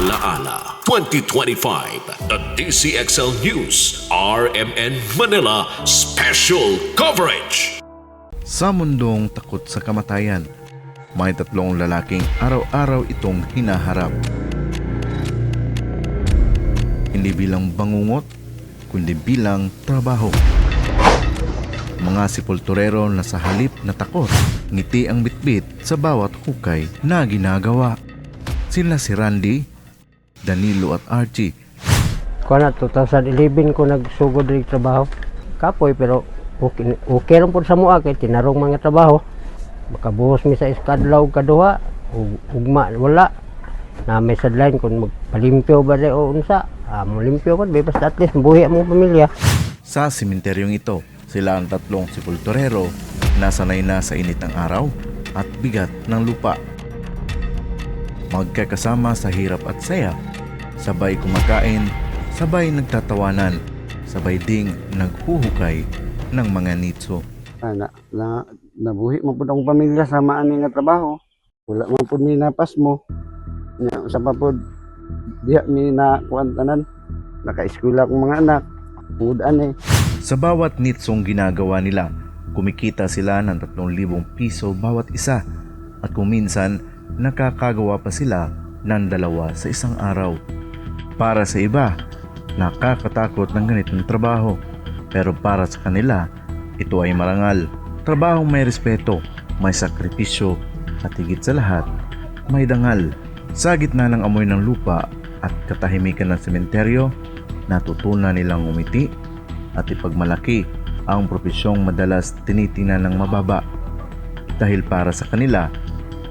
Alaala 2025 The DCXL News RMN Manila Special Coverage Sa mundong takot sa kamatayan, may tatlong lalaking araw-araw itong hinaharap. Hindi bilang bangungot, kundi bilang trabaho. Mga sepulturero na sa halip na takot, ngiti ang bitbit sa bawat hukay na ginagawa. Sila si Randy, Danilo at Archie Kuha na, 2011 ko nagsugod rin trabaho. Kapoy, pero okay, okay lang po sa mua kay tinarong mga trabaho. Makabuhos mi sa iskadlaw kaduha, ug ugma wala. Na may sadline kung magpalimpyo ba rin o unsa. Ah, limpyo ko, basta at least buhi ang mga pamilya. Sa simenteryong ito, sila ang tatlong sepulturero na sanay na sa init ng araw at bigat ng lupa. Magkakasama sa hirap at saya, sabay kumakain, sabay nagtatawanan, sabay ding naghuhukay ng mga nitso. Ah, na, na, nabuhi mo po akong pamilya sa maani nga trabaho. Wala man po mi napas mo. Nya, sa pa po, diha mi na kuan tanan. Naka-eskwela akong mga anak. Mudan eh. Sa bawat nitsong ginagawa nila, kumikita sila ng 3,000 piso bawat isa at kung minsan nakakagawa pa sila ng dalawa sa isang araw. Para sa iba, nakakatakot ng ganitong trabaho. Pero para sa kanila, ito ay marangal. Trabahong may respeto, may sakripisyo at higit sa lahat, may dangal. Sa gitna ng amoy ng lupa at katahimikan ng sementeryo, natutunan nilang umiti at ipagmalaki ang propesyong madalas tinitingnan ng mababa. Dahil para sa kanila,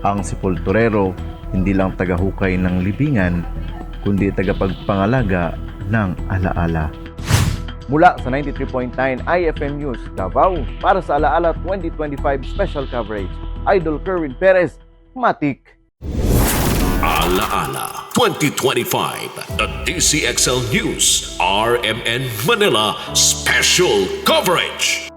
ang sepulturero hindi lang tagahukay ng libingan, kundi tagapagpangalaga ng alaala. Mula sa 93.9 IFM News, Davao, para sa Alaala 2025 Special Coverage, Idol Kerwin Perez, Matik. Alaala 2025 The DCXL News RMN Manila Special Coverage